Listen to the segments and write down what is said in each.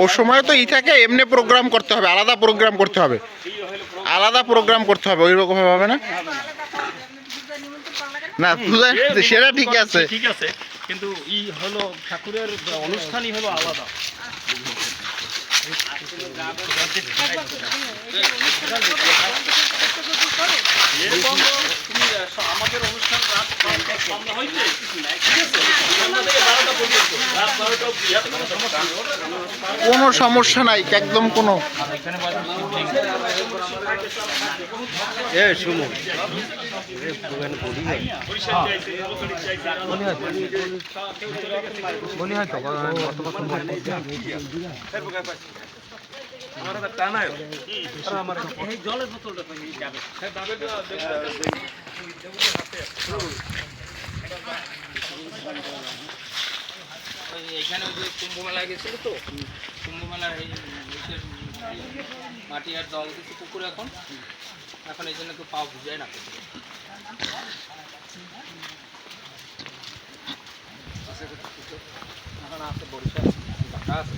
ও সময় তো ই থাকে এমনি প্রোগ্রাম করতে হবে আলাদা প্রোগ্রাম করতে হবে। আলাদা প্রোগ্রাম করতে হবে ওই রকম হবে না? না পূজা সেটা ঠিক আছে। ঠিক আছে কিন্তু ই হলো ঠাকুরের অনুষ্ঠানই হলো আলাদা। এরকম কোনো সমস্যা নেই। কোনো। সমস্যা নাই একদম কোনো বরিশাল চাইছে, চলে গেছে। ওই এখানে ওই যে কুম্ভ মেলা গেছিল তো? কুম্ভ মেলার এই মাটি আর দল কিছু পুকুর এখন। এখন এই জন্য কেউ পাও বুঝায় না। এখন আছে বরিশাল ঢাকা আছে।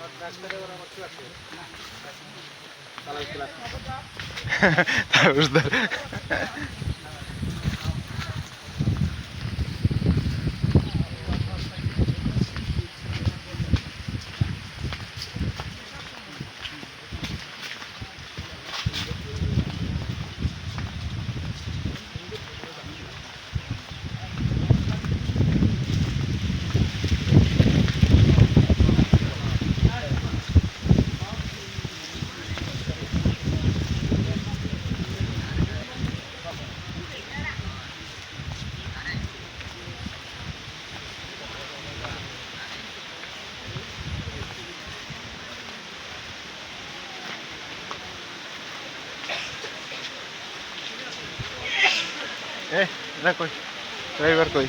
চালাই এ এটা কই? ড্রাইভার কই?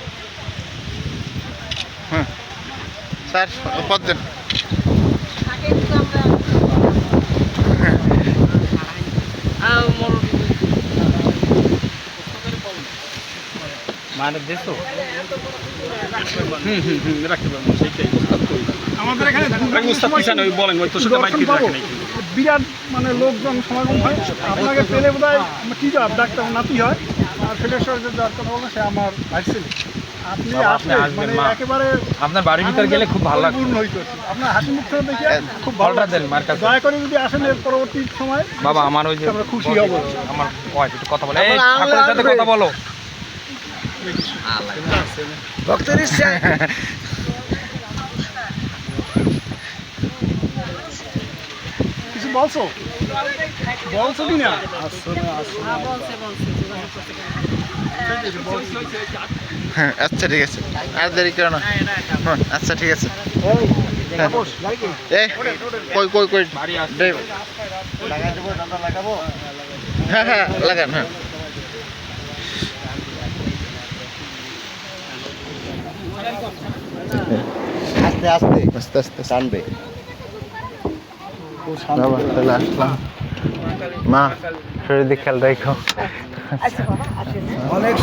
হ্যাঁ। স্যার মানে দেশ আমাদের এখানে ওই বলেন ওই তোর সাথে মাইক দিয়ে রাখেন বিরাট মানে লোকজন সমাগম হয়। আপনাকে পেলে বোধ হয় কি জব ডাক্তার নাতি হয়? যার কথা বলব সে আমার ভাই ছেলে। আপনি আপনি আসবেন, মানে মা। একেবারে আপনার বাড়ির ভিতর গেলে খুব ভালো লাগবে। পূর্ণ হইতে আপনার হাসি মুখ দেখে খুব ভালো দেন মার কাছে। দয়া করে যদি আসেন এর পরবর্তী সময় বাবা আমার ওই যে আমরা খুশি হব। আমার ওয়াইফ একটু কথা বলে। এই ঠাকুরের সাথে কথা বলো। বলছো? বলছো কি না হ্যাঁ আচ্ছা ঠিক আছে। আর দেরি করো না। হ্যাঁ, আচ্ছা ঠিক আছে। হ্যাঁ। কই কই কই? ড্রাইভার হ্যাঁ হ্যাঁ লাগান হ্যাঁ। আস্তে আস্তে। আস্তে আস্তে। টানবে। বাবা তাহলে আসলাম মা শরীর দিকে খেয়াল রাখো অনেক